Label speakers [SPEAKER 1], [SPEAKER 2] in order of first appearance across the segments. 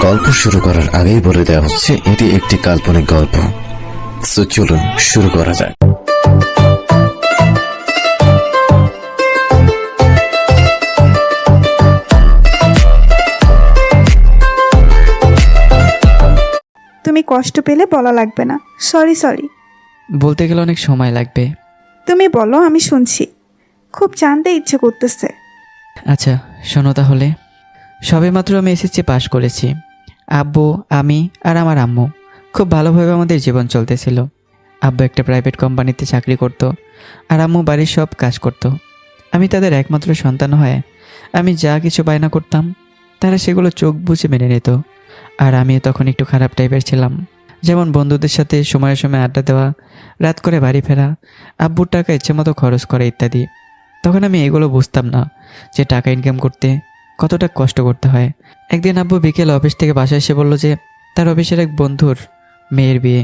[SPEAKER 1] গল্প শুরু করার আগেই বলে দেওয়া হচ্ছে এটি একটি কাল্পনিক গল্প। সো চলুন শুরু করা যাক।
[SPEAKER 2] তুমি কষ্ট পেলে বলা লাগবে না। Sorry sorry.
[SPEAKER 3] বলতে গেলে অনেক সময় লাগবে।
[SPEAKER 2] তুমি বলো আমি শুনছি। খুব জানতে ইচ্ছে করতেছে।
[SPEAKER 3] আচ্ছা শোনো তাহলে। সবেমাত্র আমি এসএসসি পাশ করেছি। আব্বু, আমি আর আমার আম্মু খুব ভালোভাবে আমাদের জীবন চলতেছিল। আব্বু একটা প্রাইভেট কোম্পানিতে চাকরি করত আর আম্মু বাড়ির সব কাজ করত। আমি তাদের একমাত্র সন্তান হয়ে আমি যা কিছু বায়না করতাম, তারা সেগুলো চোখ বুঝে মেনে নিত। আর আমি তখন একটু খারাপ টাইপের ছিলাম। যেমন বন্ধুদের সাথে সময়ে সময়ে আড্ডা দেওয়া, রাত করে বাড়ি ফেরা, আব্বুর টাকা ইচ্ছে মতো খরচ করা ইত্যাদি। তখন আমি এগুলো বুঝতাম না যে টাকা ইনকাম করতে কতটা কষ্ট করতে হয়। একদিন আব্বু বিকেল অফিস থেকে বাসায় এসে বলল যে, তার অফিসের এক বন্ধুর মেয়ের বিয়ে।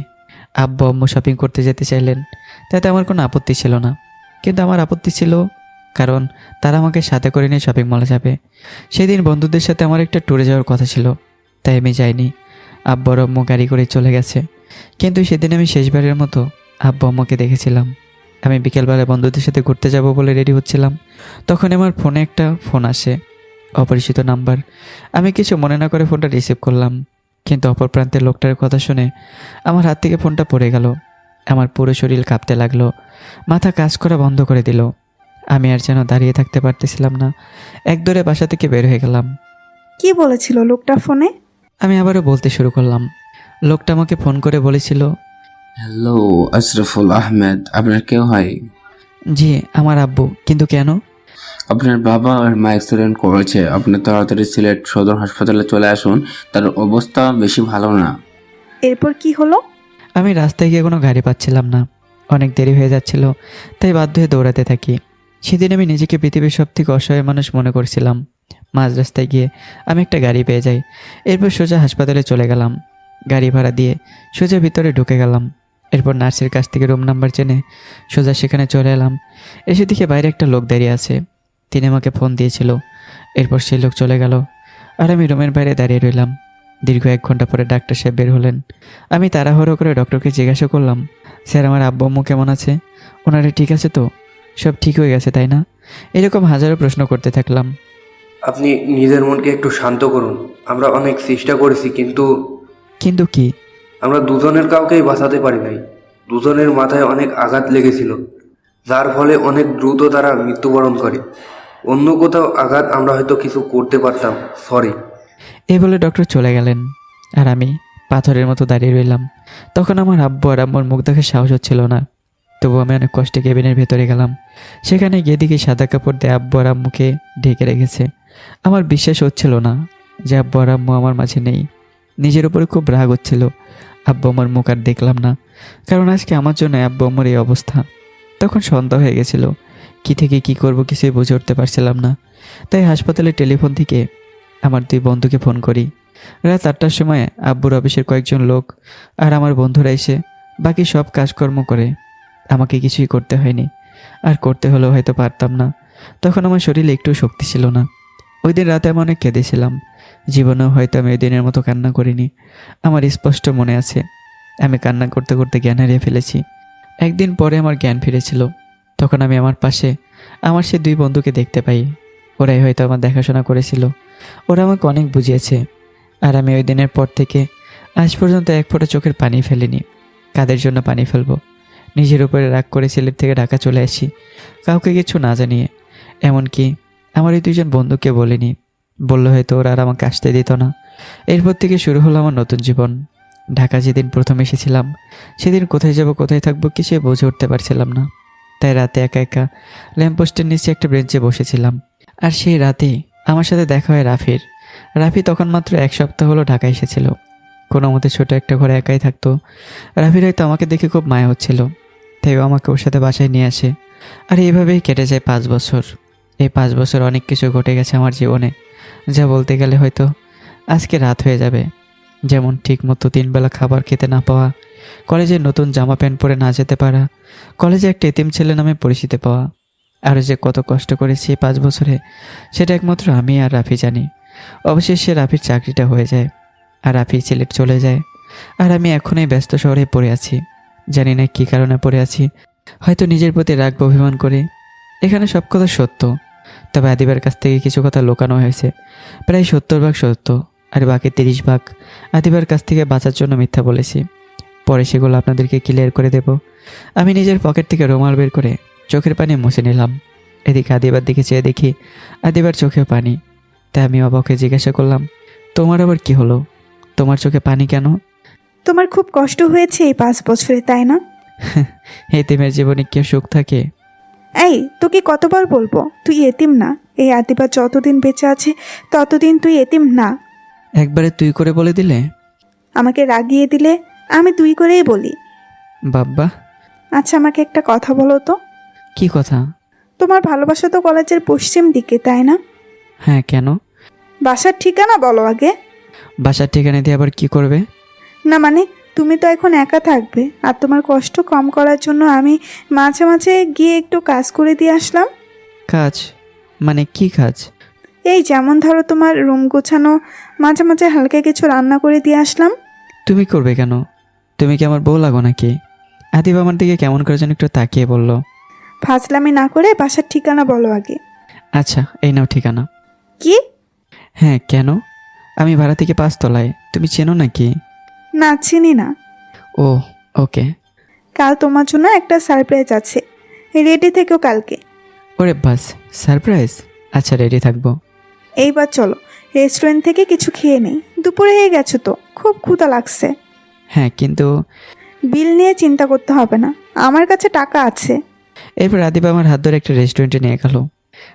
[SPEAKER 3] আব্বু আম্মু শপিং করতে যেতে চাইলেন, তাতে আমার কোনো আপত্তি ছিল না। কিন্তু আমার আপত্তি ছিল কারণ তারা আমাকে সাথে করে নিয়ে শপিং মলে যাবে। সেদিন বন্ধুদের সাথে আমার একটা ট্যুরে যাওয়ার কথা ছিল, তাই আমি যাইনি। আব্বু আর আম্মু গাড়ি করে চলে গেছে। কিন্তু সেদিন আমি শেষবারের মতো আব্বু আম্মুকে দেখেছিলাম। আমি বিকেলবেলা বন্ধুদের সাথে ঘুরতে যাব বলে রেডি হচ্ছিলাম। তখন আমার ফোনে একটা ফোন আসে। অপরিচিত নাম্বার। আমি কিছু মনে না করে ফোনটা রিসিভ করলাম কিন্তু অপর প্রান্তের লোকটার কথা শুনে আমার হাত থেকে ফোনটা পড়ে গেল। আমার পুরো শরীর কাঁপতে লাগল মাথা কাজ করা বন্ধ করে দিল। আমি আর যেন দাঁড়িয়ে থাকতে পারতেছিলাম না এক দৌড়ে বাসা থেকে বের হয়ে গেলাম।
[SPEAKER 2] কি বলেছিল লোকটা ফোনে?
[SPEAKER 3] আমি আবারও বলতে শুরু করলাম। লোকটা আমাকে ফোন করে বলেছিল
[SPEAKER 4] হ্যালো আশরাফুল আহমেদ আপনার কেউ হয়?
[SPEAKER 3] জি আমার আব্বু কিন্তু কেন?
[SPEAKER 4] আপনার বাবা আর মা অ্যাক্সিডেন্ট করেছে। আপনি তাড়াতাড়ি সিলেট সদর হাসপাতালে চলে আসুন। তার অবস্থা বেশি ভালো না।
[SPEAKER 2] এরপর কি হলো?
[SPEAKER 3] আমি রাস্তায় গিয়ে কোনো গাড়ি পাচ্ছিলাম না। অনেক দেরি হয়ে যাচ্ছিল তাই বাধ্য হয়ে দৌড়াতে থাকি। সেদিন আমি নিজেকে পৃথিবীর সব থেকে অসহায় মানুষ মনে করছিলাম। মাঝ রাস্তায় গিয়ে আমি একটা গাড়ি পেয়ে যাই। এরপর সোজা হাসপাতালে চলে গেলাম। গাড়ি ভাড়া দিয়ে সোজা ভিতরে ঢুকে গেলাম। এরপর নার্সের কাছ থেকে রুম নাম্বার জেনে সোজা সেখানে চলে এলাম। এসে দিকে বাইরে একটা লোক দাঁড়িয়ে আছে। তিনি আমাকে ফোন দিয়েছিল। এরপর সেই লোক চলে গেল। আর আমি রুমের বাইরে দাঁড়িয়ে রইলাম। দীর্ঘ এক ঘণ্টা পরে ডাক্তার সাহেব বের হলেন। আমি তাড়াহুড়ো করে ডক্টরকে জিজ্ঞাসা করলাম স্যার আমার আব্বু আম্মু কেমন আছে? ওনারা ঠিক আছে তো? সব ঠিক হয়ে গেছে তাই না? এরকম হাজারো প্রশ্ন করতে থাকলাম।
[SPEAKER 5] আপনি নিজের মনকে একটু শান্ত করুন। আমরা অনেক চেষ্টা করেছি কিন্তু
[SPEAKER 3] কিন্তু কি?
[SPEAKER 5] আমরা দুজনের কাউকেই বাঁচাতে পারি নাই। দুজনের মাথায় অনেক আঘাত লেগেছিল যার ফলে অনেক দ্রুত তারা মৃত্যুবরণ করে। অন্য কোথাও আঘাত আমরা হয়তো কিছু করতে পারতাম সরি
[SPEAKER 3] এই বলে ডক্টর চলে গেলেন, আর আমি পাথরের মতো দাঁড়িয়ে রইলাম। তখন আমার আব্বু আর আম্মুর মুখ দেখার সাহস হচ্ছিল না। তবু আমি অনেক কষ্টে কেবিনের ভেতরে গেলাম। সেখানে গিয়ে দেখি সাদা কাপড় দিয়ে আব্বু আর আম্মুকে ঢেকে রেখেছে। আমার বিশ্বাস হচ্ছিল না যে আব্বু আর আম্মু আমার মাঝে নেই। নিজের উপরে খুব রাগ হচ্ছিল। আব্বু আমার মুখ আর দেখলাম না। কারণ আজকে আমার জন্য আব্বু আম্মুর এই অবস্থা। তখন সন্ধ্যা হয়ে গেছিল কি থেকে কি করব কিছুই বুঝে উঠতে পারছিলাম না। তাই হাসপাতালে টেলিফোন থেকে আমার দুই বন্ধুকে ফোন করি। রাত আটটার সময় আব্বুর অফিসের কয়েকজন লোক আর আমার বন্ধুরা এসে বাকি সব কাজকর্ম করে। আমাকে কিছুই করতে হয়নি। আর করতে হলেও হয়তো পারতাম না। তখন আমার শরীরে একটু শক্তি ছিল না। ওই দিন রাতে আমি অনেক কেঁদেছিলাম। জীবনেও হয়তো আমি ওই দিনের মতো কান্না করিনি। আমার স্পষ্ট মনে আছে, আমি কান্না করতে করতে জ্ঞান হারিয়ে ফেলেছি। একদিন পরে আমার জ্ঞান ফিরেছিল। তখন আমি আমার পাশে আমার সে দুই বন্ধুকে দেখতে পাই। ওরাই হয়তো আমার দেখাশোনা করেছিল। ওরা আমাকে অনেক বুঝিয়েছে। আর আমি ওই দিনের পর থেকে আজ পর্যন্ত এক ফোঁটা চোখের পানি ফেলিনি। কাদের জন্য পানি ফেলব? নিজের উপরে রাগ করে সিলেট থেকে ঢাকা চলে আসি। কাউকে কিছু না জানিয়ে। এমনকি আমার এই দুইজন বন্ধুকে বলিনি। বলল হয়তো ওরা আর আমাকে আসতে দিত না। এরপর থেকে শুরু হলো আমার নতুন জীবন। ঢাকা যেদিন প্রথম এসেছিলাম, সেদিন কোথায় যাব, কোথায় থাকব কিছুই বুঝে উঠতে পারছিলাম না। তাই রাতে একা একা ল্যাম্পপোস্টের নিচে একটা বেঞ্চে বসেছিলাম। আর সেই রাতে আমার সাথে দেখা হয় রাফির। রাফি তখন মাত্র এক সপ্তাহ হলো ঢাকা এসেছিল। কোনো মতে ছোট একটা ঘরে একাই থাকতো। রাফির হয়তো আমাকে দেখে খুব মায়া হচ্ছিল। তাই আমাকে ওর সাথে বাসায় নিয়ে আসে। আর এইভাবেই কেটে যায় পাঁচ বছর। এই পাঁচ বছর অনেক কিছু ঘটে গেছে আমার জীবনে। যা বলতে গেলে হয়তো আজকে রাত হয়ে যাবে। যেমন ঠিকমতো তিনবেলা খাবার খেতে না পাওয়া কলেজে নতুন জামা প্যান্ট পরে না যেতে পারা, কলেজে একটা এতিম ছেলে নামে পরিচিতি পাওয়া। আর যে কত কষ্ট করেছি পাঁচ বছরে, সেটা একমাত্র আমি আর রাফি জানি। অবশেষে রাফির চাকরিটা হয়ে যায় আর রাফি সিলেট চলে যায় আর আমি এখনই ব্যস্ত শহরে পড়ে আছি। জানি না কী কারণে পড়ে আছি, হয়তো নিজের প্রতি রাগ অভিমান করে। এখানে সব কথা সত্য, তবে আদিবার কাছ থেকে কিছু কথা লুকানো হয়েছে। প্রায় সত্তর ভাগ সত্য আর বাকি তিরিশ ভাগ আদিবার কাছ থেকে বাঁচার জন্য মিথ্যা বলেছি। পরে সেগুলো আপনাদেরকে ক্লিয়ার করে দেব। আমি নিজের পকেট থেকে রুমাল বের করে চোখের পানি মুছে নিলাম। এদিকে আদিবার দিকে চেয়ে দেখি আদিবার চোখে পানি। তাই আমি অবাকে জিজ্ঞাসা করলাম তোমার আবার কি হলো? তোমার চোখে পানি কেন?
[SPEAKER 2] তোমার খুব কষ্ট হয়েছে এই পাঁচ বছরে তাই না?
[SPEAKER 3] এই তেমের জীবনে কেউ সুখ থাকে?
[SPEAKER 2] এই তোকে কতবার বলব? তুই এতিম না। এই আদিবা যতদিন বেঁচে আছে ততদিন তুই এতিম না।
[SPEAKER 3] একবারে তুই করে বলে দিলে?
[SPEAKER 2] আমাকে রাগিয়ে দিলে? আমি তুই করেই বলি।
[SPEAKER 3] বাব্বা।
[SPEAKER 2] আচ্ছা আমাকে একটা কথা বলো তো।
[SPEAKER 3] কি কথা?
[SPEAKER 2] তোমার ভালোবাসা তো কলেজের পশ্চিম দিকে তাই না?
[SPEAKER 3] হ্যাঁ কেন?
[SPEAKER 2] বাসার ঠিকানা বলো আগে।
[SPEAKER 3] বাসার ঠিকানা দিয়ে আবার কি করবে?
[SPEAKER 2] না মানে তুমি তো এখন একা থাকবে আর তোমার কষ্ট কম করার জন্য আমি মাঝে মাঝে গিয়ে একটু কাজ করে দিয়ে আসলাম।
[SPEAKER 3] কাজ? মানে কি কাজ?
[SPEAKER 2] এই যেমন ধরো তোমার রুম গোছানো মাঝে মাঝে হালকা কিছু রান্না করে দিয়ে আসলাম।
[SPEAKER 3] তুমি করবে কেন? তুমি কি আমার বউ লাগো নাকি? আদিব আমার দিকে কেমন করে যেন একটু তাকিয়ে বলল।
[SPEAKER 2] ফাজলামি না করে বাসার ঠিকানা বলো আগে।
[SPEAKER 3] আচ্ছা এই নাও ঠিকানা।
[SPEAKER 2] কি?
[SPEAKER 3] হ্যাঁ কেন? আমি ভাড়া থেকে পাঁচতলায় তুমি চেনো নাকি?
[SPEAKER 2] না চিনি না।
[SPEAKER 3] ও ওকে।
[SPEAKER 2] কাল তোমার জন্য একটা সারপ্রাইজ আছে। রেডি থেকেও কালকে।
[SPEAKER 3] ওরে বাস সারপ্রাইজ? আচ্ছা রেডি থাকব।
[SPEAKER 2] এইবার চলো রেস্টুরেন্ট থেকে কিছু খেয়ে নেই। দুপুরে হয়ে গেছো তো খুব ক্ষুধা লাগছে।
[SPEAKER 3] হ্যাঁ কিন্তু
[SPEAKER 2] বিল নিয়ে চিন্তা করতে হবে না। আমার কাছে টাকা আছে।
[SPEAKER 3] এরপর আদিবা আমার হাত ধরে একটা রেস্টুরেন্টে নিয়ে গেল।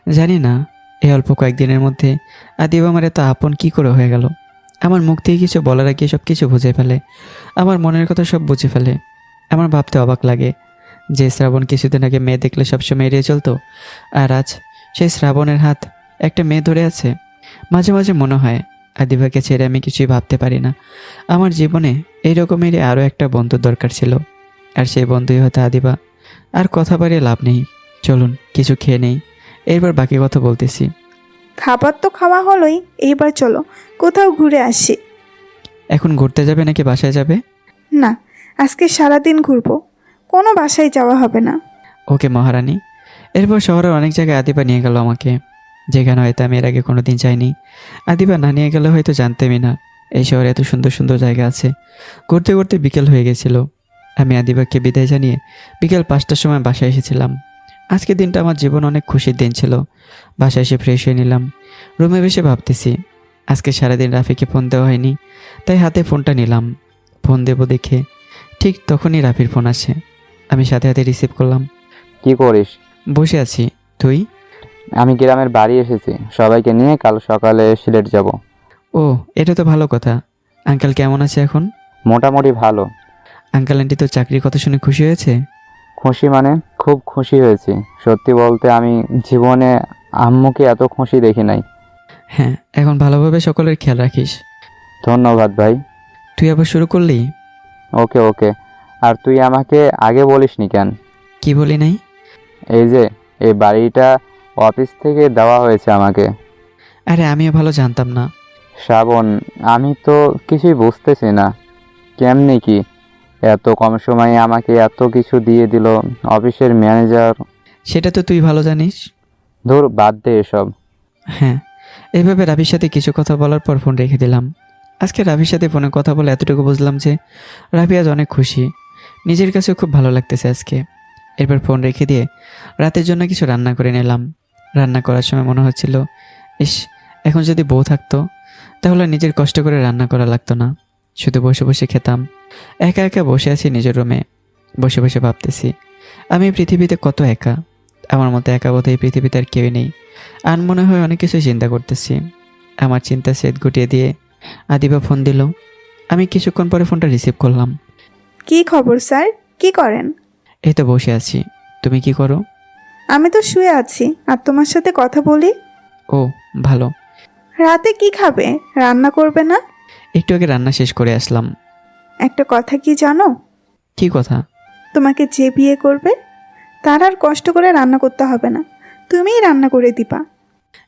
[SPEAKER 3] জানি না এই অল্প কয়েকদিনের মধ্যে আদিবা আমার এত আপন কি করে হয়ে গেল। আমার মুখ থেকে কিছু বলার আগে সব কিছু বুঝে ফেলে। আমার মনের কথা সব বুঝে ফেলে। আমার ভাবতে অবাক লাগে যে শ্রাবণ কিছুদিন আগে মেয়ে দেখলে সবসময় এড়িয়ে চলতো আর আজ সেই শ্রাবণের হাত একটা মেয়ে ধরে আছে। মাঝে মাঝে মনে হয় আদিবাকে ছেড়ে আমি কিছুই ভাবতে পারি না। আমার জীবনে এই রকমেরই আরও একটা বন্ধুর দরকার ছিল। আর সেই বন্ধুই হয়তো আদিবা। আর কথা বাড়িয়ে লাভ নেই। চলুন কিছু খেয়ে নেই। এরপর বাকি কথা বলতেছি।
[SPEAKER 2] খাবার তো খাওয়া হলোই এইবার চলো কোথাও ঘুরে আসি।
[SPEAKER 3] এখন ঘুরতে যাবে নাকি বাসায় যাবে?
[SPEAKER 2] না আজকে সারাদিন ঘুরবো। কোনো বাসায় যাওয়া হবে না।
[SPEAKER 3] ওকে মহারানী। এরপর শহরের অনেক জায়গায় আদিবা নিয়ে গেল আমাকে। যেখানে হয়তো আমি এর আগে কোনো দিন যাইনি। আদিবা না নিয়ে গেলে হয়তো জানতামই না এই শহরে এত সুন্দর সুন্দর জায়গা আছে। ঘুরতে ঘুরতে বিকেল হয়ে গেছিল। আমি আদিবাকে বিদায় জানিয়ে বিকেল পাঁচটার সময় বাসায় এসেছিলাম। আজকের দিনটা আমার জীবন অনেক খুশির দিন ছিল। বাসায় এসে ফ্রেশ হয়ে নিলাম। রুমে বসে ভাবতেছি আজকে সারাদিন রাফিকে ফোন দেওয়া হয়নি তাই হাতে ফোনটা নিলাম। ফোন দেবো দেখে ঠিক তখনই রাফির ফোন আসে। আমি সাথে সাথে রিসিভ করলাম।
[SPEAKER 6] কি করিস?
[SPEAKER 3] বসে আছি। তুই?
[SPEAKER 6] আমি গ্রামের বাড়ি এসেছি। সবাইকে নিয়ে কাল সকালে সিলেট যাব।
[SPEAKER 3] ও এটা তো ভালো কথা। আঙ্কেল কেমন আছে এখন?
[SPEAKER 6] মোটামুটি ভালো।
[SPEAKER 3] আঙ্কেল আন্টি তো চাকরির কথা শুনে খুশি হয়েছে?
[SPEAKER 6] খুশি মানে খুব খুশি হয়েছি। সত্যি বলতে আমি জীবনে আম্মুকে এত খুশি দেখি নাই।
[SPEAKER 3] হ্যাঁ এখন ভালোভাবে সকলের খেয়াল রাখিস।
[SPEAKER 6] ধন্যবাদ ভাই।
[SPEAKER 3] তুই আবার শুরু করলি?
[SPEAKER 6] ওকে ওকে। আর তুই আমাকে আগে বলিসনি কেন?
[SPEAKER 3] কি বলি নাই?
[SPEAKER 6] এই যে এই বাড়িটা অফিস থেকে দেওয়া হয়েছে আমাকে।
[SPEAKER 3] আরে আমিও ভালো জানতাম না।
[SPEAKER 6] শ্রাবণ আমি তো কিছুই বুঝতেছি না। কেমনি কি? এত কম সময়ে আমাকে এত কিছু দিয়ে দিল অফিসের ম্যানেজার।
[SPEAKER 3] সেটা তো তুই ভালো জানিস।
[SPEAKER 6] ধুর বাদ দে এসব।
[SPEAKER 3] হ্যাঁ এইভাবে রাবির সাথে কিছু কথা বলার পর ফোন রেখে দিলাম। আজকে রাবির সাথে ফোনে কথা বলে এতটুকু বুঝলাম যে রাবি আজ অনেক খুশি। নিজের কাছেও খুব ভালো লাগতেছে আজকে। এরপর ফোন রেখে দিয়ে রাতের জন্য কিছু রান্না করে নিলাম। রান্না করার সময় মনে হচ্ছিল ইস এখন যদি বউ থাকতো তাহলে নিজের কষ্ট করে রান্না করা লাগতো না। শুধু বসে বসে খেতাম। একা একা বসে আছি নিজের রুমে। বসে বসে ভাবতেছি আমি পৃথিবীতে কত একা? আমার মতো একা বোধ এই পৃথিবীতে আর কেউই নেই। আর মনে হয় অনেক কিছু চিন্তা করতেছি। আমার চিন্তা সেদ গুটিয়ে দিয়ে আদিবা ফোন দিল। আমি কিছুক্ষণ পরে ফোনটা রিসিভ করলাম।
[SPEAKER 2] কি খবর স্যার? কি করেন?
[SPEAKER 3] এই তো বসে আছি। তুমি কি করো?
[SPEAKER 2] আমি তো শুয়ে আছি আর তোমার সাথে কথা বলি?
[SPEAKER 3] ও ভালো।
[SPEAKER 2] রাতে কি খাবে? রান্না করবে না?
[SPEAKER 3] একটু আগে রান্না শেষ করে আসলাম।
[SPEAKER 2] একটা কথা কি জানো?
[SPEAKER 3] কি কথা?
[SPEAKER 2] তোমাকে যে বিয়ে করবে তার আর কষ্ট করে রান্না করতে হবে না। তুমিই রান্না করে দিবা।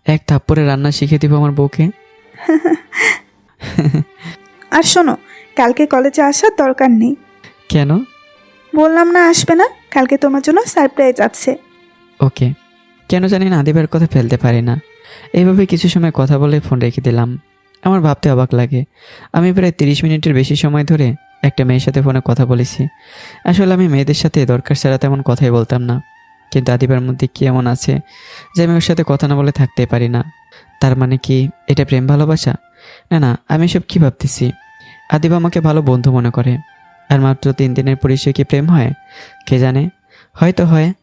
[SPEAKER 3] এক থাপ্পড়ে রান্না শিখে দিব আমার বউকে?
[SPEAKER 2] আর শোনো কালকে কলেজে আসার দরকার নেই।
[SPEAKER 3] কেন?
[SPEAKER 2] বললাম না আসবে না কালকে তোমার জন্য সারপ্রাইজ আছে।
[SPEAKER 3] ওকে। কেন জানি না আদিবার কথা ফেলতে পারি না। এইভাবে কিছু সময় কথা বলে ফোন রেখে দিলাম। আমার ভাবতে অবাক লাগে। আমি প্রায় তিরিশ মিনিটের বেশি সময় ধরে একটা মেয়ের সাথে ফোনে কথা বলেছি। আসলে আমি মেয়েদের সাথে দরকার ছাড়া তেমন কথাই বলতাম না। কিন্তু আদিবার মধ্যে কি এমন আছে যে আমি ওর সাথে কথা না বলে থাকতে পারি না? তার মানে কি এটা প্রেম ভালোবাসা? না না, আমি সব কি ভাবতেছি? আদিবা আমাকে ভালো বন্ধু মনে করে। আর মাত্র তিন দিনের পরিচয় কি প্রেম হয়? কে জানে? হয়তো হয়।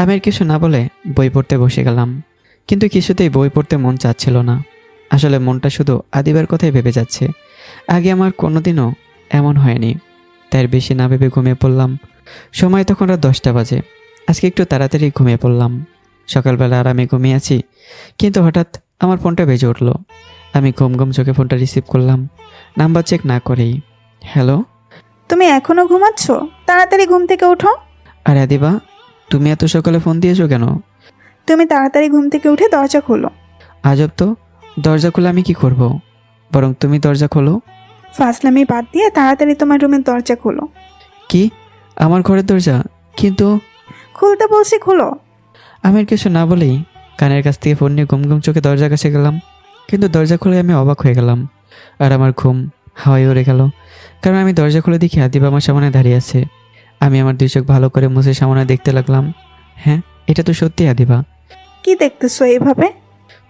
[SPEAKER 3] আমি আর কিছু না বলে বই পড়তে বসে গেলাম। কিন্তু কিছুতেই বই পড়তে মন চাচ্ছিল না। আসলে মনটা শুধু আদিবার কথাই ভেবে যাচ্ছে। আগে আমার কোনোদিনও এমন হয়নি। তাই বেশি না ভেবে ঘুমিয়ে পড়লাম। সময় তখন রাত দশটা বাজে। আজকে একটু তাড়াতাড়ি ঘুমিয়ে পড়লাম। সকালবেলা আর আমি ঘুমিয়ে আছি। কিন্তু হঠাৎ আমার ফোনটা বেজে উঠল। আমি ঘুম ঘুম চোখে ফোনটা রিসিভ করলাম। নাম্বার চেক না করেই। হ্যালো?
[SPEAKER 2] তুমি এখনও ঘুমাচ্ছ? তাড়াতাড়ি ঘুম থেকে ওঠো
[SPEAKER 3] আরে আদিবা তুমি এত সকালে ফোন দিয়েছ কেন?
[SPEAKER 2] তুমি তাড়াতাড়ি ঘুম থেকে উঠে দরজা খোলো।
[SPEAKER 3] আজব তো দরজা খুলে আমি কি করব? বরং তুমি দরজা খোলো।
[SPEAKER 2] ফাসলামি বাদ দিয়ে তাড়াতাড়ি তোমার রুমের দরজা খোলো।
[SPEAKER 3] কি? আমার ঘরের দরজা? কিন্তু
[SPEAKER 2] খুলতে বলছি খোলো।
[SPEAKER 3] আমি আর কিছু না বলেই কানের কাছ থেকে ফোন নিয়ে ঘুম ঘুম চোখে দরজার কাছে গেলাম। কিন্তু দরজা খুলে আমি অবাক হয়ে গেলাম। আর আমার ঘুম হাওয়ায় উড়ে গেল। কারণ আমি দরজা খুলে দেখি আদিবা আমার সামনে দাঁড়িয়ে আছে। আমি আমার দুই চোখ ভালো করে মুছে সামনে দেখতে লাগলাম। হ্যাঁ এটা তো সত্যি আদিবা।
[SPEAKER 2] কি দেখতেছো এইভাবে?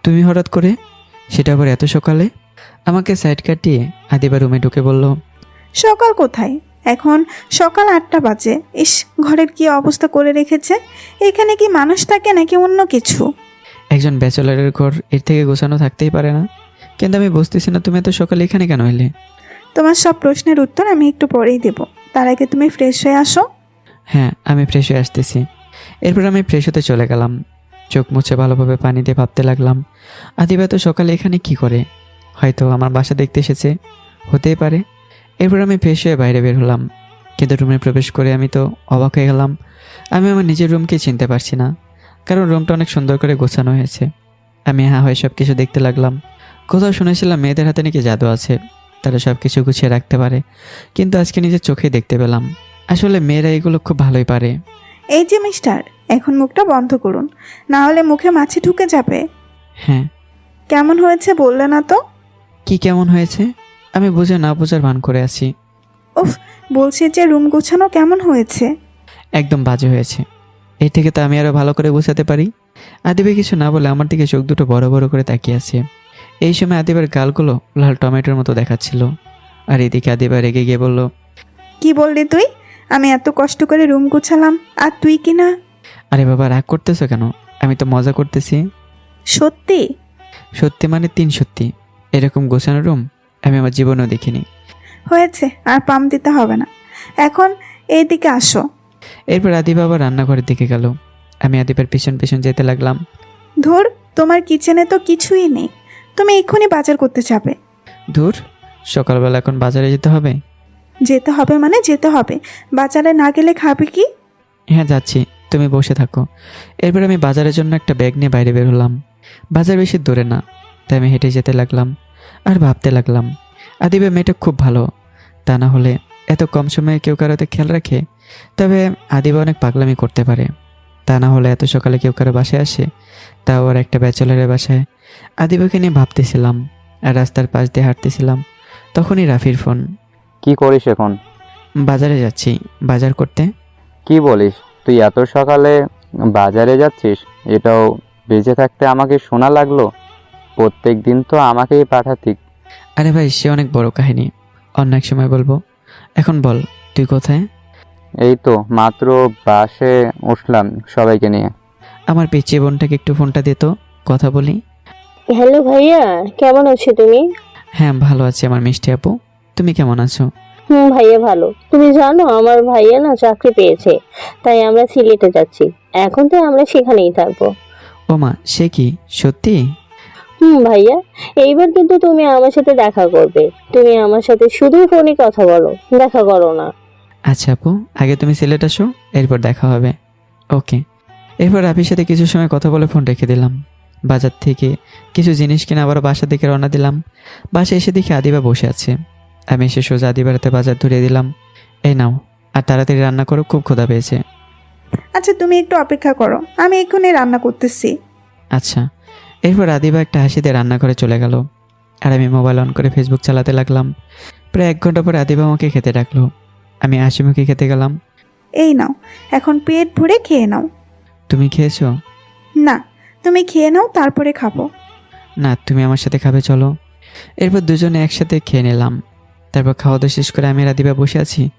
[SPEAKER 3] তুমি হঠাৎ করে সেটা আবার এত সকালে? আমাকে সাইড কাটিয়ে আদিবা রুমে ঢুকে বলল
[SPEAKER 2] সকাল কোথায়? এখন সকাল আটটা বাজে। ইস ঘরের কি অবস্থা করে রেখেছে? এখানে কি মানুষ থাকে নাকি অন্য কিছু?
[SPEAKER 3] একজন ব্যাচেলারের ঘর এর থেকে গোছানো থাকতেই পারে না। কিন্তু আমি বুঝতেছি না তুমি এত সকালে এখানে কেন এলে?
[SPEAKER 2] তোমার সব প্রশ্নের উত্তর আমি একটু পরেই দেব। তার আগে তুমি ফ্রেশ হয়ে আসো।
[SPEAKER 3] হ্যাঁ আমি ফ্রেশ হয়ে আসতেছি। এরপর আমি ফ্রেশ হতে চলে গেলাম। চোখ মুছে ভালোভাবে পানি দিয়ে ভাবতে লাগলাম, আদিবা তো সকালে এখানে কি করে? হয়তো আমার বাসা দেখতে এসেছে। হতেই পারে। এরপর আমি ফ্রেশ হয়ে বাইরে বের হলাম। কিন্তু রুমে প্রবেশ করে আমি তো অবাক হয়ে গেলাম। আমি আমার নিজের রুমকে চিনতে পারছি না, কারণ রুমটা অনেক সুন্দর করে গোছানো হয়েছে। আমি হ্যাঁ হয়ে সব কিছু দেখতে লাগলাম। কোথাও শুনেছিলাম মেয়েদের হাতে নাকি জাদু আছে। তারা সব কিছু গুছিয়ে রাখতে পারে। কিন্তু আজকে নিজের চোখে দেখতে পেলাম আসলে মেয়েরা এগুলো খুব ভালোই পারে।
[SPEAKER 2] এই যে মিস্টার এখন মুখটা বন্ধ করুন না হলে মুখে মাছি ঢুকে যাবে।
[SPEAKER 3] হ্যাঁ।
[SPEAKER 2] কেমন হয়েছে বললে না তো?
[SPEAKER 3] কি কেমন হয়েছে? আমি বুঝে না বোঝার ভান করে আছি।
[SPEAKER 2] উফ বলছি যে রুম গোছানো কেমন হয়েছে?
[SPEAKER 3] একদম বাজে হয়েছে। এই থেকে তো আমি আরও ভালো করে বোঝাতে পারি। আদিবে কিছু না বলে আমার দিকে চোখ দুটো বড় বড় করে তাকিয়ে আছে। এই সময় আদিবার গালগুলো লাল টমেটোর মতো দেখাচ্ছিল। আর এদিকে আদিবা রেগে গিয়ে বলল
[SPEAKER 2] কি বললি তুই? আমি এত কষ্ট করে রুম গোছালাম আর তুই কি না?
[SPEAKER 3] আরে বাবা রাগ করতেছো কেন? আমি তো মজা করতেছি।
[SPEAKER 2] সত্যি?
[SPEAKER 3] সত্যি মানে তিন সত্যি। এরকম গোছানো রুম আমি আমার জীবনেও দেখিনি।
[SPEAKER 2] হয়েছে আর পাম দিতে হবে না। এখন এই দিকে আসো।
[SPEAKER 3] এরপর আদিবা আবার রান্নাঘরের দিকে গেল। আমি আদিবার পিছন পিছন যেতে লাগলাম।
[SPEAKER 2] ধুর তোমার কিচেনে তো কিছুই নেই। তুমি এক্ষুনি বাজার করতে যাবে।
[SPEAKER 3] দূর সকালবেলা এখন বাজারে যেতে হবে?
[SPEAKER 2] যেতে হবে মানে যেতে হবে। বাজারে না গেলে খাবে কি?
[SPEAKER 3] হ্যাঁ যাচ্ছি। তুমি বসে থাকো। এরপর আমি বাজারের জন্য একটা ব্যাগ নিয়ে বাইরে বের হলাম। বাজার বেশি দূরে না তাই আমি হেঁটে যেতে লাগলাম আর ভাবতে লাগলাম আদিবে মেয়েটা খুব ভালো। তা না হলে এত কম সময়ে কেউ কারোতে খেয়াল রাখে? তবে আদিবা অনেক পাগলামি করতে পারে। তা না হলে এত সকালে কেউ কারও বাসায় আসে? তাও আর একটা ব্যাচেলারের বাসায় আদিবাকে নিয়ে ভাবতেছিলাম আর রাস্তার পাশ দিয়ে হাঁটতেছিলাম তখনই রাফির ফোন।
[SPEAKER 6] কি করিস এখন?
[SPEAKER 3] বাজারে যাচ্ছি বাজার করতে।
[SPEAKER 6] কি বলিস? তুই এত সকালে বাজারে যাচ্ছিস এটাও বেঁচে থাকতে আমাকে শোনা লাগল? প্রত্যেক দিন তো আমাকেই পাঠাতি।
[SPEAKER 3] আরে ভাই সে অনেক বড় কাহিনী। অন্য এক সময় বলব। এখন বল তুই কোথায়?
[SPEAKER 6] এই তো মাত্র বাসে উঠলাম সবাইকে নিয়ে।
[SPEAKER 3] আমার পিছিয়ে বোনটাকে একটু ফোনটা দিত কথা বলি।
[SPEAKER 7] হ্যালো ভাইয়া কেমন আছো তুমি?
[SPEAKER 3] হ্যাঁ ভালো আছি আমার মিষ্টি আপু। তুমি কেমন আছো?
[SPEAKER 7] হুম ভাইয়া ভালো। তুমি জানো আমার ভাইয়া না চাকরি পেয়েছে তাই আমরা সিলেটে যাচ্ছি। এখন তো আমরা সেখানেই থাকব।
[SPEAKER 3] ও মা সে কি? সত্যি?
[SPEAKER 7] হুম ভাইয়া এইবার কিন্তু তুমি আমার সাথে দেখা করবে। তুমি আমার সাথে শুধু ফোনে কথা বলো দেখা করো না।
[SPEAKER 3] আচ্ছা আপু আগে তুমি সিলেট আসো এরপর দেখা হবে। ওকে। এরপর আপির সাথে কিছু সময় কথা বলে ফোন রেখে দিলাম। বাজার থেকে কিছু জিনিস কিনে আবার বাসা থেকে রওনা দিলাম। বাসা এসে দেখি আদিবা বসে আছে। আমি এসে সোজা আদিবারাতে বাজার ধরিয়ে দিলাম। এই নাও আর তাড়াতাড়ি রান্না করো খুব ক্ষুধা পেয়েছে।
[SPEAKER 2] আচ্ছা তুমি একটু অপেক্ষা করো আমি এক্ষুনি রান্না করতেছি।
[SPEAKER 3] আচ্ছা এরপর আদিবা একটা হাসিতে রান্না করে চলে গেল। আর আমি মোবাইল অন করে ফেসবুক চালাতে লাগলাম। প্রায় এক ঘণ্টা পরে আদিবা আমাকে খেতে ডাকলো। আমি হাসিমুখে খেতে গেলাম।
[SPEAKER 2] এই নাও এখন পেট ভরে খেয়ে নাও।
[SPEAKER 3] তুমি খেয়েছো?
[SPEAKER 2] না তুমি খেয়ে নাও তারপরে খাব।
[SPEAKER 3] না তুমি আমার সাথে খাবে চলো। এরপর দুজনে একসাথে খেয়ে নিলাম। তারপর খাওয়া দাওয়া শেষ করে আমি রাদিবা বসে আছি।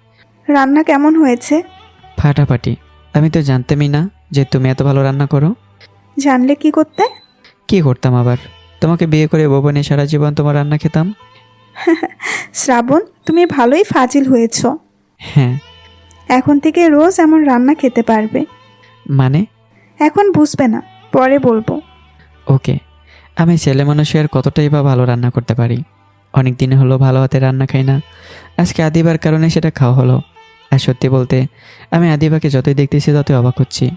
[SPEAKER 2] রান্না কেমন হয়েছে?
[SPEAKER 3] ফাটাফাটি। আমি তো জানতামই না যে তুমি এত ভালো রান্না করো।
[SPEAKER 2] জানলে কি করতে?
[SPEAKER 3] কি করতাম আবার? তোমাকে বিয়ে করে ভবনে সারা জীবন তোমার রান্না খেতাম?
[SPEAKER 2] শ্রাবণ তুমি ভালোই ফাজিল হয়েছো।
[SPEAKER 3] হ্যাঁ।
[SPEAKER 2] এখন থেকে রোজ এমন রান্না খেতে পারবে।
[SPEAKER 3] মানে?
[SPEAKER 2] এখন বুঝবে না। পরে বলব।
[SPEAKER 3] ওকে আমি ছেলে মানুষের কতটাই বা ভালো রান্না করতে পারি? অনেক দিন হলো ভালো হাতে রান্না খাই না। আজকে আদিবার কারণে সেটা খাওয়া হলো। আর সত্যি বলতে আমি আদিবাকে যতই দেখতেছি ততই অবাক হচ্ছি।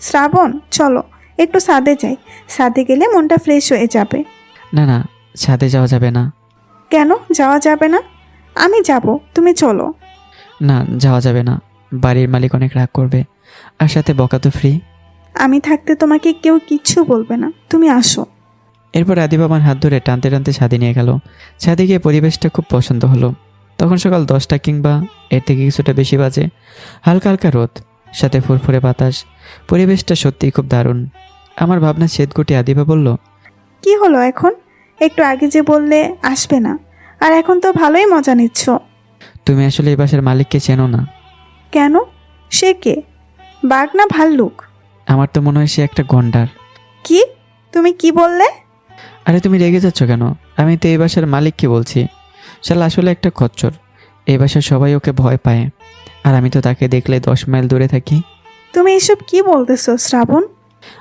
[SPEAKER 2] শ্রাবণ চলো একটু সাদে যাই। সাদে গেলে মনটা ফ্রেশ হয়ে যাবে।
[SPEAKER 3] না না ছাদে যাওয়া যাবে না।
[SPEAKER 2] কেন? যাওয়া যাবে না? আমি যাব তুমি চলো।
[SPEAKER 3] না যাওয়া যাবে না। বাড়ির মালিক অনেক রাগ করবে। আর সাথে বকা তো ফ্রি
[SPEAKER 2] আমি থাকতে তোমাকে কেউ কিচ্ছু বলবে না। তুমি আসো।
[SPEAKER 3] এরপর আদিব আমার হাত ধরে টানতে টানতে ছাদে নিয়ে গেল। ছাদে গিয়ে পরিবেশটা খুব পছন্দ হলো। তখন সকাল দশটা কিংবা এর থেকে কিছুটা বেশি বাজে। হালকা হালকা রোদ সাথে ফুরফুরে বাতাস। পরিবেশটা সত্যিই খুব দারুণ। আমার ভাবনা ছেদগুটি আদিবা বলল
[SPEAKER 2] কি হলো এখন? একটু আগে যে বললে আসবে না। আর এখন তো ভালোই মজা নিচ্ছ।
[SPEAKER 3] তুমি আসলে এই বাসার মালিককে চেনো না।
[SPEAKER 2] কেন? সে কে? বাঘ না ভাল্লুক?
[SPEAKER 3] আমার তো মনে হয় সে একটা গন্ডার।
[SPEAKER 2] কি? তুমি কি বললে?
[SPEAKER 3] আরে তুমি রেগে যাচ্ছ কেন? আমি তো এই বাসার মালিককে বলছি। শালা আসলে একটা খচ্চর। এই বাসার সবাই ওকে ভয় পায়। আর আমি তো তাকে দেখলে দশ মাইল দূরে থাকি।
[SPEAKER 2] তুমি এসব কি বলতেছো শ্রাবণ?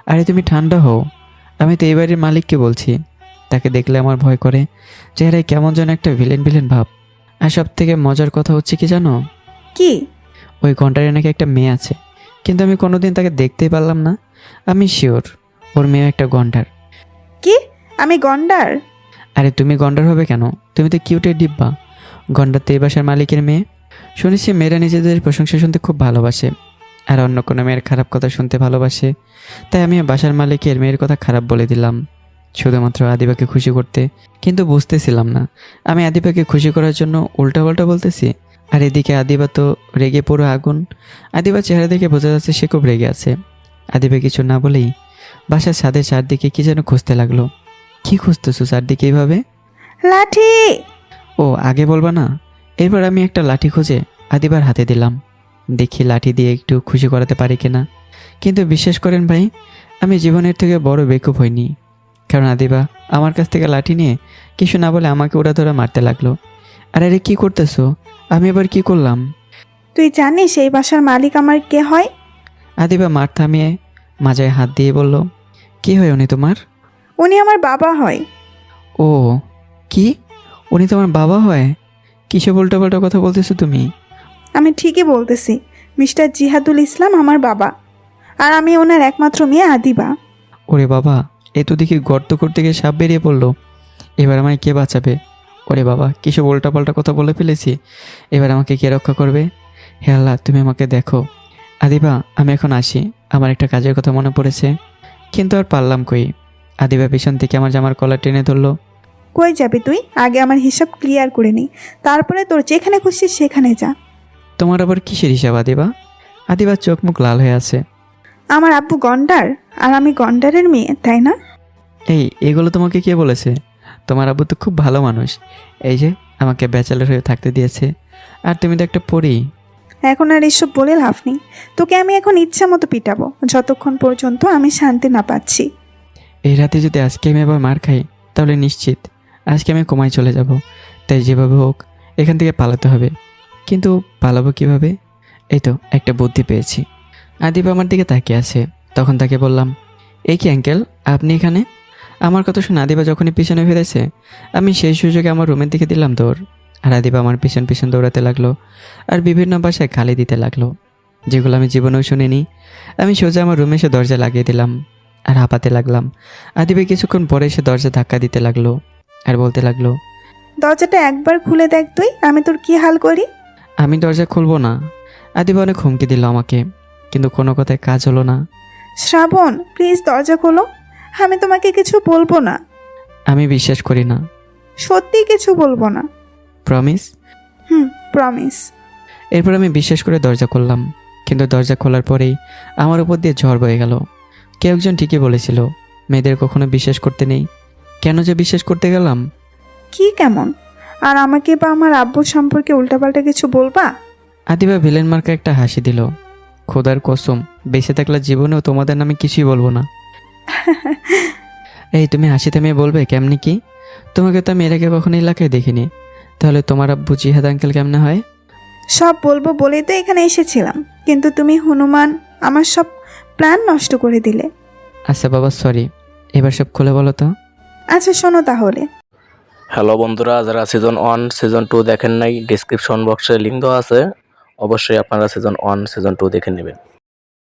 [SPEAKER 3] আরে তুমি ঠান্ডা হও। আমি তো এই বাড়ির মালিককে বলছি। তাকে দেখলে আমার ভয় করে। চেহারায় কেমন যেন একটা ভিলেন ভিলেন ভাব। আর সব থেকে মজার কথা হচ্ছে কি জানো?
[SPEAKER 2] কি?
[SPEAKER 3] ওই ঘন্টারে নাকি একটা মেয়ে আছে। কিন্তু আমি কোনোদিন তাকে দেখতেই পারলাম না। আমি শিওর ওর মেয়ে একটা গন্ডার।
[SPEAKER 2] কি? আমি গন্ডার?
[SPEAKER 3] আরে তুমি গন্ডার হবে কেন? তুমি তো কিউটের ডিব্বা। গন্ডার তো এই বাসার মালিকের মেয়ে। শুনেছি মেয়েরা নিজেদের প্রশংসা শুনতে খুব ভালোবাসে আর অন্য কোনো মেয়ের খারাপ কথা শুনতে ভালোবাসে। তাই আমি বাসার মালিকের মেয়ের কথা খারাপ বলে দিলাম শুধুমাত্র আদিবাকে খুশি করতে। কিন্তু বুঝতেছিলাম না আমি আদিবাকে খুশি করার জন্য উল্টাপাল্টা বলতেছি? আর এদিকে আদিবা তো রেগে পুরো আগুন। আদিবা চেহারা দেখে বোঝা যাচ্ছে সে খুব রেগে আছে। আদিবা কিছু না বলেই বাসার ছাদের চারদিকে কি যেন খুঁজতে লাগল। কি খুঁজতেছো চারদিকে এইভাবে
[SPEAKER 2] লাঠি!
[SPEAKER 3] ও আগে বলবা না? এরপর আমি একটা লাঠি খুঁজে আদিবার হাতে দিলাম। দেখি লাঠি দিয়ে একটু খুশি করাতে পারি কিনা। কিন্তু বিশ্বাস করেন ভাই আমি জীবনের থেকে বড় বেকুব হইনি। কারণ আদিবা আমার কাছ থেকে লাঠি নিয়ে কিছু না বলে আমাকে ওরা ধরে মারতে লাগল। আর আরে কি করতেছো? আমি এবার কি করলাম?
[SPEAKER 2] তুই জানিস এই বাসার মালিক আমার কে হয়?
[SPEAKER 3] আদিবা মার থামিয়ে মাজায় হাত দিয়ে বলল কি হয় উনি তোমার?
[SPEAKER 2] উনি আমার বাবা হয়।
[SPEAKER 3] ও কি? উনি তোমার বাবা হয়? কিসব উল্টো পাল্টা কথা বলতেছো তুমি?
[SPEAKER 2] আমি ঠিকই বলতেছি মিস্টার জিহাদুল ইসলাম আমার বাবা আর আমি ওনার একমাত্র মেয়ে আদিবা।
[SPEAKER 3] ওরে বাবা এ তো দেখি গর্ত করতে গিয়ে সাপ বেরিয়ে পড়ল। এবার আমায় কে বাঁচাবে? ওরে বাবা কিসব উল্টাপাল্টা কথা বলে ফেলেছি। এবার আমাকে কে রক্ষা করবে? হে আল্লাহ তুমি আমাকে দেখো। আদিবা আমি এখন আসি। আমার একটা কাজের কথা মনে পড়েছে। কিন্তু আর পারলাম কই? আদিবা পিছন থেকে আমার জামার কলার টেনে ধরলো।
[SPEAKER 2] কই যাবি তুই? আগে আমার হিসাব ক্লিয়ার করে নি। তারপরে তোর যেখানে খুশি সেখানে যা।
[SPEAKER 3] তোমার আবার কিসের হিসাব আদিবা? আদিবার চোখ মুখ লাল হয়ে আছে।
[SPEAKER 2] আমার আব্বু গন্ডার? আর আমি গন্ডারের মেয়ে তাই না?
[SPEAKER 3] এই এগুলো তোমাকে কে বলেছে? তোমার আব্বু তো খুব ভালো মানুষ। এই যে আমাকে ব্যাচেলার হয়ে থাকতে দিয়েছে। আর তুমি তো একটা পড়ি
[SPEAKER 2] এখন আর এসব বলে লাভ নেই। তোকে আমি এখন ইচ্ছা মতো পিটাবো। যতক্ষণ পর্যন্ত আমি শান্তি না পাচ্ছি।
[SPEAKER 3] এই রাতে যদি আজকে আমি আবার মার খাই তাহলে নিশ্চিত আজকে আমি কমায় চলে যাব। তাই যেভাবে হোক এখান থেকে পালাতে হবে। কিন্তু পালাবো কীভাবে? এই তো একটা বুদ্ধি পেয়েছি। আদিব আমার দিকে তাকিয়ে আছে। তখন তাকে বললাম এই কি অ্যাঙ্কেল আপনি এখানে? আমার কথা শুনে আদিবা যখনই পিছনে ফিরেছে আমি সেই সুযোগে আমার রুমের দিকে দিলাম দৌড়। আর আদিবা আমার পিছন পিছন দৌড়াতে লাগল আর বিভিন্ন বাসায় খালি দিতে লাগল যেগুলো আমি জীবনেও শুনিনি। আমি সোজা আমার রুমে এসে দরজা লাগিয়ে দিলাম আর হাঁপাতে লাগলাম। আদিবে কিছুক্ষণ পরে এসে দরজা ধাক্কা দিতে লাগল আর বলতে লাগল
[SPEAKER 2] দরজাটা একবার খুলে দেখ তুই আমি তোর কি হাল করি?
[SPEAKER 3] আমি দরজা খুলবো না। আদিবা অনেক হুমকি দিল আমাকে কিন্তু কোনো কথায় কাজ হলো না।
[SPEAKER 2] শ্রাবণ প্লিজ দরজা খোলো। আমি তোমাকে কিছু বলব না।
[SPEAKER 3] আমি বিশ্বাস করি না।
[SPEAKER 2] সত্যি কিছু বলব না।
[SPEAKER 3] প্রমিস
[SPEAKER 2] হুম প্রমিস
[SPEAKER 3] এরপর আমি বিশ্বাস করে দরজা খুললাম কিন্তু দরজা খোলার পরেই আমার উপর দিয়ে ঝড় বয়ে গেল। কেউ একজন ঠিকই বলেছিল মেয়েদের কখনো বিশ্বাস করতে নেই। কেন যে বিশ্বাস করতে গেলাম?
[SPEAKER 2] কি কেমন? আর আমাকে বা আমার আব্বু সম্পর্কে উল্টাপাল্টা কিছু বলবা?
[SPEAKER 3] আদিবা ভিলেন মার্কা একটা হাসি দিল খোদার কসম বেঁচে থাকলে জীবনেও তোমাদের নামে কিছুই বলব না। এই তুমি হাসি থামিয়ে বলবে কেমনি কি? তোমাকে তো আমি এর আগে কখনো এলাকায় দেখিনি। তাহলে তোমার আব্বু জিহাদ আঙ্কেল কেমনে হয়?
[SPEAKER 2] সব বলব বলেই তো এখানে এসেছিলাম। কিন্তু তুমি হনুমান আমার সব প্ল্যান নষ্ট করে দিলে।
[SPEAKER 3] আচ্ছা বাবা সরি এবার সব খুলে বলো তো।
[SPEAKER 2] আচ্ছা শোনো তাহলে।
[SPEAKER 8] হ্যালো বন্ধুরা যারা সিজন ওয়ান সিজন টু দেখেন নাই ডিসক্রিপশন বক্সে লিঙ্ক দেওয়া আছে। অবশ্যই আপনারা সিজন ওয়ান সিজন টু দেখে নেবেন।